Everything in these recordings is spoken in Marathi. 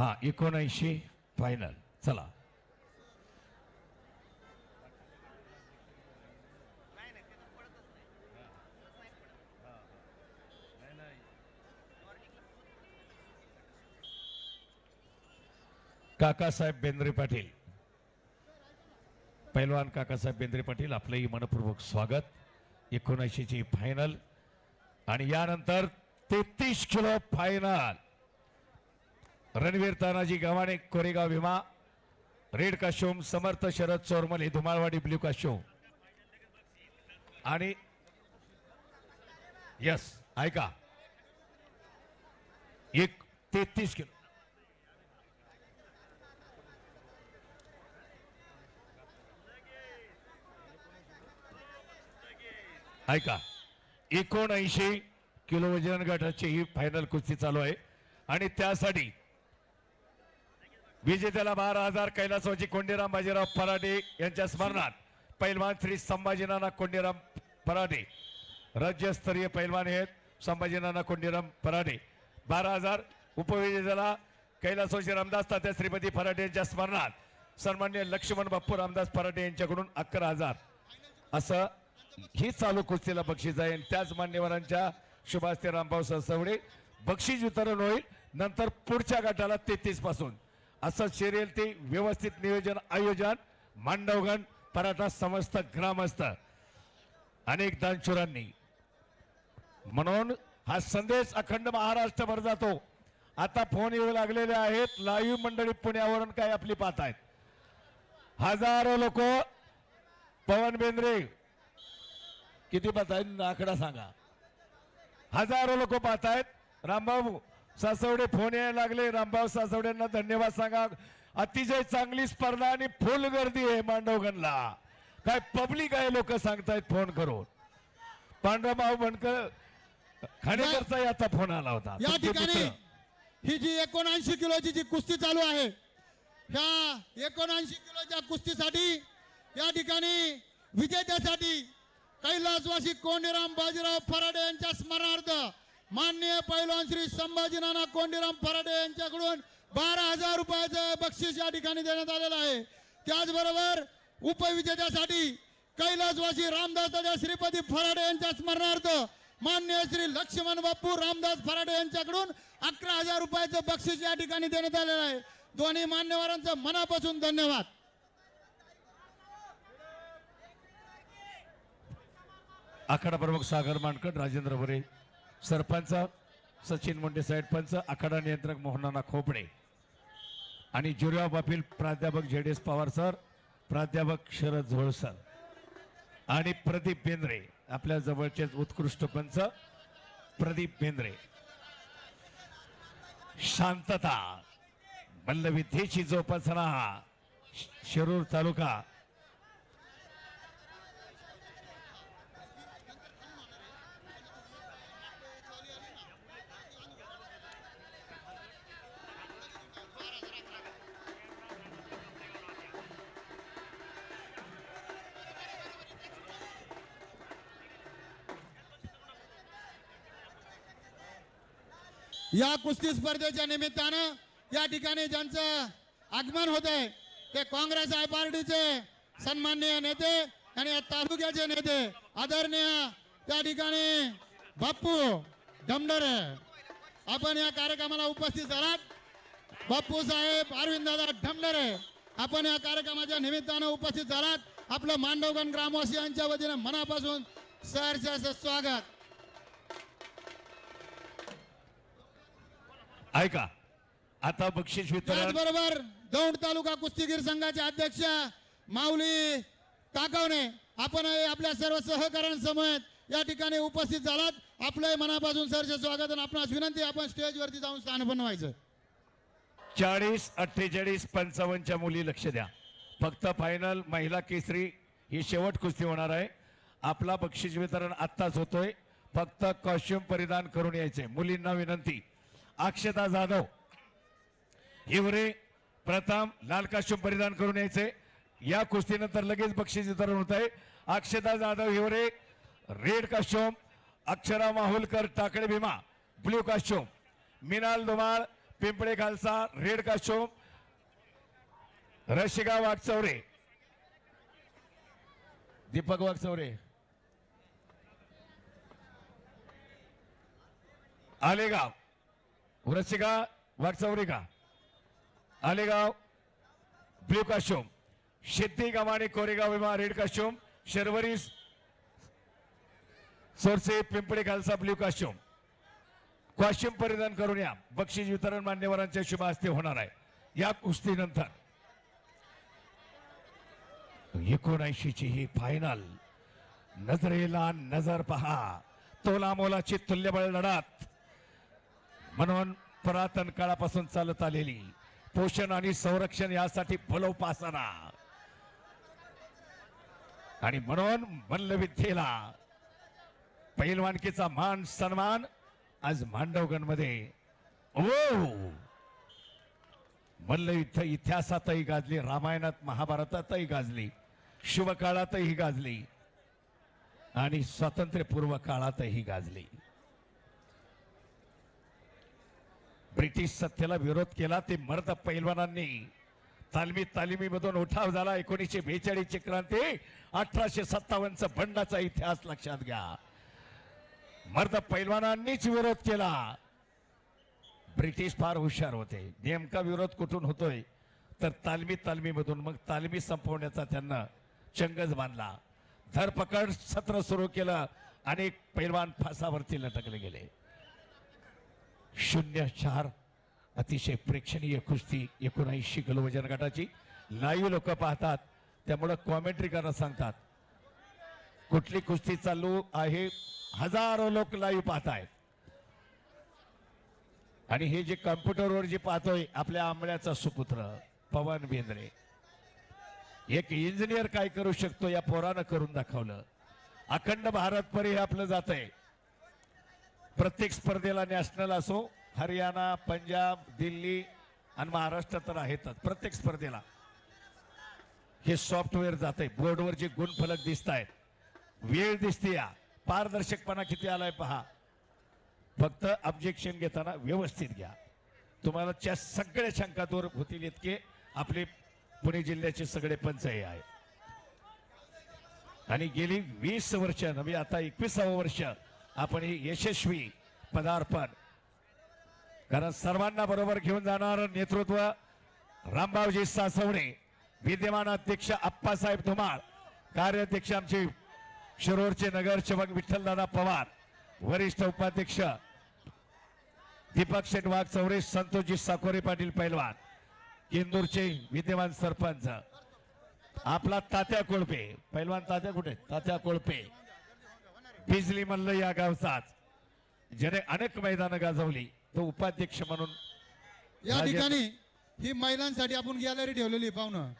हा एकोणऐंशी फायनल चला. काकासाहेब बेंद्रे पाटील. पैलवान काकासाहेब बेंद्रे पाटील आपलंही मनपूर्वक स्वागत. एकोणऐंशीची फायनल आणि यानंतर तेहतीस kilo final Ranveer Tanaji Gavhane Koregaon Bhima red costume Samarth Sharad Chormale हे धुमाळवाडी ब्ल्यू काशोम आणि यस ऐका. एक तेहतीस किलो. ऐका. एकोणऐंशी किलो वजन गटाची ही फायनल कुस्ती चालू आहे. आणि त्यासाठी विजेत्याला बारा हजार कैलासवाची कोंडीराम बाजीराव पराडे यांच्या स्मरणात. पैलवान श्री संभाजीनाना कोंडीराम पराडे राज्यस्तरीय पैलवान आहेत संभाजीनाना कोंडीराम पराडे बारा हजार उपविजेत्याला कैलासवाची रामदास तात्या श्रीपती फराटे यांच्या स्मरणात. सन्मान्य लक्ष्मण बाप्पू रामदास फराटे यांच्याकडून अकरा हजार. असं ही चालू कुस्तीला बक्षीस आहे. त्याच मान्यवरांच्या शुभास्ते रामभाऊ ससवडे बक्षीस वितरण होईल नंतर पुढच्या गटाला तेहतीसपासून. असं शरीर ते व्यवस्थित नियोजन आयोजन. मांडवगण पराठा समस्त ग्रामस्थ. अनेक दानशुरांनी. म्हणून हा संदेश अखंड महाराष्ट्रभर जातो. आता फोन येऊ लागलेले आहेत. लाईव्ह मंडळी पुण्यावरून काय आपली पाहत आहेत? हजारो लोक. पवन बेंद्रे. किती पाहतायत आकडा सांगा. हजारो लोक पाहत आहेत. रामबाबू सासवडे फोन यायला लागले. रामभाऊ सासवडेंना धन्यवाद सांगा. अतिशय चांगली स्पर्धा आणि फुल गर्दी आहे मांडवगणला. काय पब्लिक आहे लोक सांगतायत फोन करून. पांडवभाऊ बनकर खाणेकरचा याचा फोन आला होता. या ठिकाणी. ही जी एकोणऐंशी किलोची जी कुस्ती चालू आहे ह्या एकोणऐंशी किलोच्या कुस्तीसाठी या ठिकाणी विजेत्यासाठी कैलासवासी कोंडीराम बाजीराव फराडे यांच्या स्मरणार्थ माननीय पैलवान श्री संभाजीनाना कोंडीराम फराडे यांच्याकडून बारा हजार रुपयाचं बक्षीस या ठिकाणी देण्यात आलेलं आहे. त्याचबरोबर उपविजेत्यासाठी कैलासवासी रामदास दादा श्रीपती फराडे यांच्या स्मरणार्थ मान्य श्री लक्ष्मण बाप्पू रामदास फराडे यांच्याकडून अकरा हजार रुपयाचं बक्षीस या ठिकाणी देण्यात आलेलं आहे. दोन्ही मान्यवरांचं मनापासून धन्यवाद. आखाडा प्रमुख सागर मानकट राजेंद्र भरे सरपंच सचिन मुंडे सरपंच आखाडा नियंत्रक मोहनाना खोपडे. आणि जुर्या बापील प्राध्यापक झेड एस पवार सर प्राध्यापक शरद झोळ सर. आणि प्रदीप बेंद्रे आपल्या जवळचे उत्कृष्ट पंच प्रदीप बेंद्रे. शांतता मल्लविद्येची जोपासना श- शिरूर तालुका या कुस्ती स्पर्धेच्या निमित्तानं या ठिकाणी ज्यांचं आगमन होत आहे ते काँग्रेस आय पार्टीचे सन्माननीय नेते आणि या तालुक्याचे नेते आदरणीय त्या ठिकाणी बाप्पू डमडरे. आपण या कार्यक्रमाला उपस्थित झालात. बाप्पू साहेब अरविंद दादा डमडरे आपण या कार्यक्रमाच्या निमित्तानं उपस्थित झालात. आपलं मांडवगण ग्रामवासियांच्या वतीनं मनापासून सहर्ष स्वागत. ऐका. आता बक्षीस वितरण त्याचबरोबर दौंड तालुका कुस्तीगीर संघाचे अध्यक्ष माऊली ताकवणे आपण आपल्या सर्व सहकाऱ्यांसमवेत या ठिकाणी उपस्थित झालात. आपलं मनापासून सरचे स्वागत आणि आपणास विनंती आपण स्टेजवरती जाऊन स्थान बनवायचं. चाळीस अठ्ठेचाळीस पंचावन्नच्या मुली लक्ष द्या. फक्त फायनल महिला केसरी ही शेवट कुस्ती होणार आहे. आपला बक्षीस वितरण आत्ताच होतोय. फक्त कॉस्ट्युम परिधान करून यायचे मुलींना विनंती. अक्षता जाधव. हिवरे प्रथम लाल काश्यम परिधान करून यायचे. या कुस्तीनंतर लगेच बक्षीस वितरण होत आहे Akshata Jadhav Hiware red costume Akshara Mahulkar Takle Bhima blue costume Minal Dhumal Pimple Khalsa red costume Rasika Waghchaure Deepak Waghchaure Alegaon. Rasika Waghchaure का आलेगाव ब्ल्यू काशोम शेती Gamane Koregaon Bhima red costume Sharvari Sorse Pimple Khalsa blue costume. Costume परिधान करून या. बक्षीस वितरण मान्यवरांच्या शुभ हस्ते होणार आहे. या कुस्तीनंतर. एकोणऐंशी ची ही फायनल नजरेला नजर पहा. तोला मोलाची तुल्यबळ लढत. म्हणून पुरातन काळापासून चालत आलेली पोषण आणि संरक्षण यासाठी फलोपासना. आणि म्हणून मल्लविद्येला पहिलवानकीचा मान सन्मान आज मांडवगणमध्ये. ओ! मल्लयुद्ध इतिहासातही गाजली रामायणात महाभारतातही गाजली शिवकाळातही गाजली आणि स्वातंत्र्यपूर्व काळातही गाजली. ब्रिटिश सत्तेला विरोध केला ते मर्द पैलवानांनी. तालमी तालिमीमधून उठाव झाला एकोणीसशे बेचाळीसची क्रांती अठराशे सत्तावन्नचा बंडाचा इतिहास लक्षात घ्या. मर्द पैलवानांनीच विरोध केला. ब्रिटिश फार हुशार होते. नेमका विरोध कुठून होतोय? तर तालमी तालमीमधून मग तालमी संपवण्याचा त्यांना चंगज बांधला. धरपकड सत्र सुरू केलं अनेक पैलवान फासावरती लटकले गेले. शून्य चार अतिशय प्रेक्षणीय कुस्ती एकोणऐंशी किलो वजन गटाची. लाईव्ह लोक पाहतात. त्यामुळं कॉमेंट्री करणं सांगतात. कुठली कुस्ती चालू आहे? हजारो लोक लाईव्ह पाहतायत. आणि हे जे कम्प्युटरवर जे पाहतोय आपल्या आंबळ्याचा सुपुत्र पवन बेंद्रे. एक इंजिनियर काय करू शकतो या पोरानं करून दाखवलं. अखंड भारत परी हे आपलं जात आहे प्रत्येक स्पर्धेला नॅशनल असो हरियाणा पंजाब दिल्ली आणि महाराष्ट्र तर आहेतच. प्रत्येक स्पर्धेला. हे सॉफ्टवेअर जात आहे बोर्डवर जे गुणफलक दिसत आहेत वेळ दिसते या पारदर्शकपणा किती आलाय पहा. फक्त ऑब्जेक्शन घेताना व्यवस्थित घ्या. तुम्हाला त्या सगळ्या शंका दूर होतील इतके. आपले पुणे जिल्ह्याचे सगळे पंच हे आहे आणि गेली वीस वर्ष नव्हे आता एकविसावं वर्ष. आपण हे यशस्वी पदार्पण. कारण सर्वांना बरोबर घेऊन जाणार नेतृत्व रामबावजी सासवणे विद्यमान अध्यक्ष आप्पासाहेब धुमाळ कार्याध्यक्ष आमचे शिरोरचे नगरसेवक विठ्ठलदादा पवार वरिष्ठ उपाध्यक्ष दीपक शेटवाग चौरे संतोषजी साकोरे पाटील पैलवान इंदूरचे विद्यमान सरपंच. आपला तात्या कोळपे. पैलवान तात्या कुठे? तात्या कोळपे. बिजली मल्ल या गावचाच ज्याने अनेक मैदानं गाजवली तो उपाध्यक्ष म्हणून या राजे- ठिकाणी ही महिलांसाठी आपण गॅलरी ठेवलेली आहे, पाहुणं.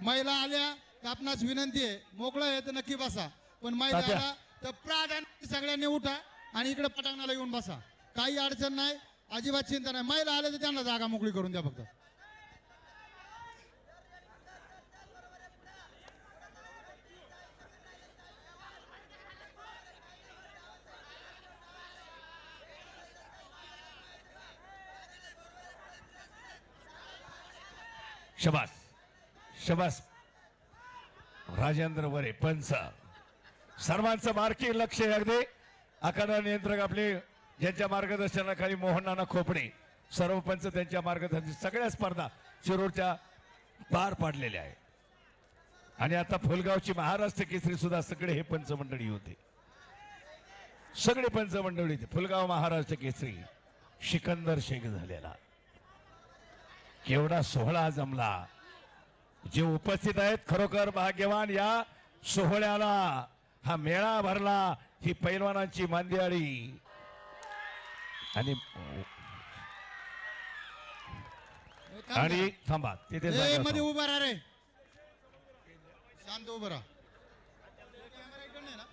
महिला आल्या तर आपणास विनंती आहे. मोकळं आहे तर नक्की बसा. पण महिला तात्या. आल्या तर प्राधान्य सगळ्यांनी उठा आणि इकडे पटांगणाला येऊन बसा. काही अडचण नाही अजिबात चिंता नाही. महिला आल्या तर त्यांना जागा मोकळी करून द्या फक्त. शबास. शबास. राजेंद्र वरे पंच. सर्वांचं मार्की लक्ष अगदी. आखाडा नियंत्रक आपले ज्यांच्या मार्गदर्शनाखाली मोहन नाना खोपडे सर्व पंच त्यांच्या मार्गदर्शन सगळ्या स्पर्धा शिरूरच्या पार पाडलेल्या आहेत. आणि आता फुलगावची महाराष्ट्र केसरी सुद्धा सगळे हे पंचमंडळी होते. सगळे पंचमंडळी होते. फुलगाव महाराष्ट्र केसरी सिकंदर शेख झालेला. केवढा सोहळा जमला. जे उपस्थित आहेत खरोखर भाग्यवान या सोहळ्याला हा मेळा भरला ही पैलवानांची मांदियाळी. आणि आणि थांबा तिथे मध्ये. उभा राहा रे. शांत उभा राहा कॅमेरा इकडनं आहे ना?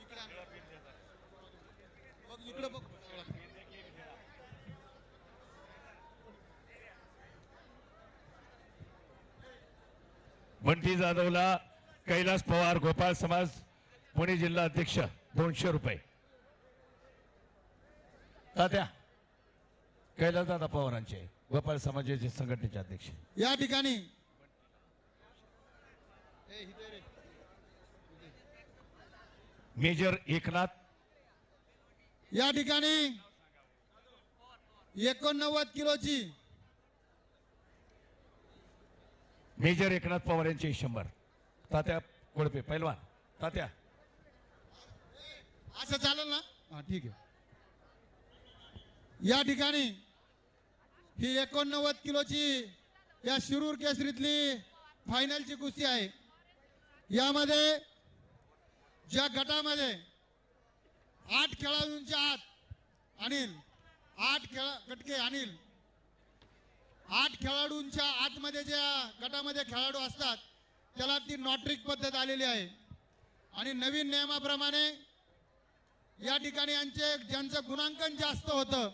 इकडे आण. बघ इकडे बघ बंटी जाधवला कैलास पवार गोपाळ समाज पुणे जिल्हा अध्यक्ष दोनशे रुपये. तात्या कैलासदादा पवारांचे गोपाळ समाजाचे संघटनेचे अध्यक्ष. या ठिकाणी. मेजर एकनाथ. या ठिकाणी. एकोणनव्वद किलोची. मेजर एकनाथ पवार यांचे शंभर. तात्या कोळपे पैलवान. तात्या. असं चालेल ना? हा ठीक आहे. या ठिकाणी ही एकोणनव्वद किलोची या शिरूर केसरीतली फायनलची कुस्ती आहे. यामध्ये ज्या गटामध्ये आठ खेळाडूंच्या आत अनिल आठ खेळा कटके अनिल आठ खेळाडूंच्या आतमध्ये ज्या गटामध्ये खेळाडू असतात त्याला ती नॉट्रिक पद्धत आलेली आहे. आणि नवीन नियमाप्रमाणे या ठिकाणी यांचे ज्यांचं गुणांकन जास्त होतं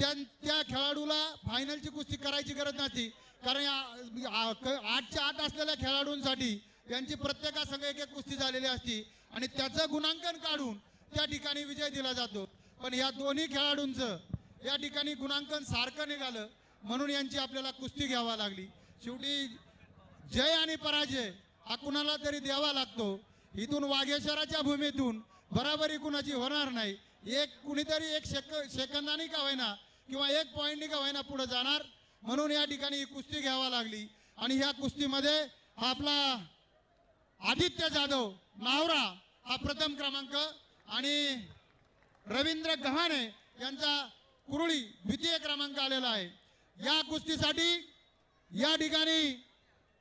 त्या त्या खेळाडूला फायनलची कुस्ती करायची गरज नसती. कारण या- क- आठच्या आठ असलेल्या खेळाडूंसाठी यांची प्रत्येकासंग एक एक कुस्ती झालेली असती. आणि त्याचं गुणांकन काढून त्या ठिकाणी विजय दिला जातो. पण या दोन्ही खेळाडूंचं या ठिकाणी गुणांकन सारखं निघालं म्हणून यांची आपल्याला कुस्ती घ्यावा लागली. शेवटी जय आणि पराजय हा कुणाला तरी द्यावा लागतो. इथून वाघेश्वराच्या भूमीतून बराबरी कुणाची होणार नाही. एक कुणीतरी एक सेक सेकंदानी का होईना किंवा एक पॉईंटनी का होईना पुढे जाणार. म्हणून या ठिकाणी ही कुस्ती घ्यावा लागली. आणि ह्या कुस्तीमध्ये आपला आदित्य जाधव नावरा हा प्रथम क्रमांक आणि रवींद्र गव्हाणे यांचा कुरुळी द्वितीय क्रमांक आलेला आहे. या कुस्तीसाठी या ठिकाणी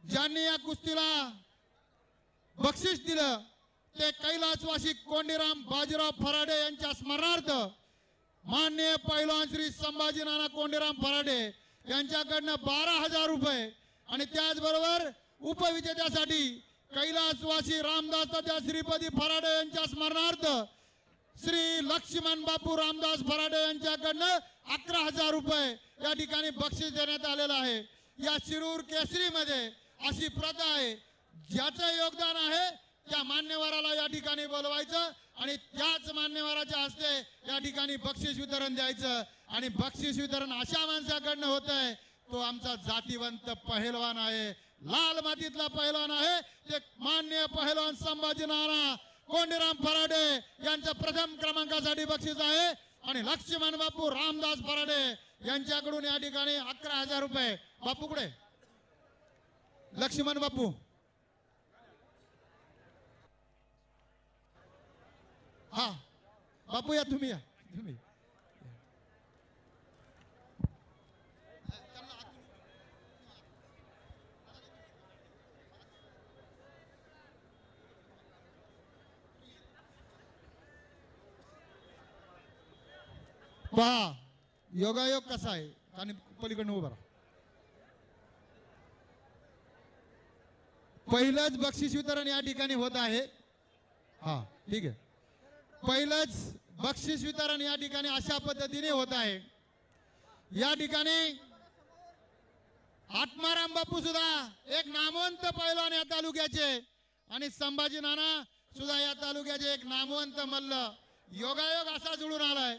ज्यांनी या कुस्तीला बक्षीस दिलं ते कैलासवासी कोंडीराम बाजीराव फराडे यांच्या स्मरणार्थ माननीय पैलवान श्री संभाजी नाना कोंडीराम फराडे यांच्याकडनं बारा हजार रुपये आणि त्याचबरोबर उपविजेत्यासाठी कैलासवासी रामदास तात्या श्रीपती फराडे यांच्या स्मरणार्थ श्री लक्ष्मण बापू रामदास भराडे यांच्याकडनं अकरा हजार रुपये या ठिकाणी बक्षीस देण्यात आलेलं आहे. या शिरूर केसरीमध्ये अशी प्रथा आहे. ज्याचं योगदान आहे त्या मान्यवराला या ठिकाणी बोलवायचं आणि त्याच मान्यवराच्या हस्ते या ठिकाणी बक्षीस वितरण द्यायचं. आणि बक्षीस वितरण अशा माणसाकडनं होत आहे तो आमचा जातीवंत पहिलवान आहे. लाल मातीतला पहिलवान आहे. ते मान्य पहिलवान संभाजी नाना कोंडीराम फराडे यांचं प्रथम क्रमांकासाठी बक्षीस आहे. आणि लक्ष्मण बापू रामदास फराडे यांच्याकडून या ठिकाणी अकरा हजार रुपये. बापू कुठे? लक्ष्मण बापू. हा. बापू या तुम्ही या. तुम्ही. पहा योगायोग कसा आहे? आणि पलीकडनं उभा राहा. पहिलंच बक्षीस वितरण या ठिकाणी होत आहे. हा ठीक आहे. पहिलंच बक्षीस वितरण या ठिकाणी अशा पद्धतीने होत आहे. या ठिकाणी आत्माराम बापू सुद्धा एक नामवंत पैलवान या तालुक्याचे आणि संभाजी नाना सुद्धा या तालुक्याचे एक नामवंत मल्ल. योगायोग असा जुळून आलाय.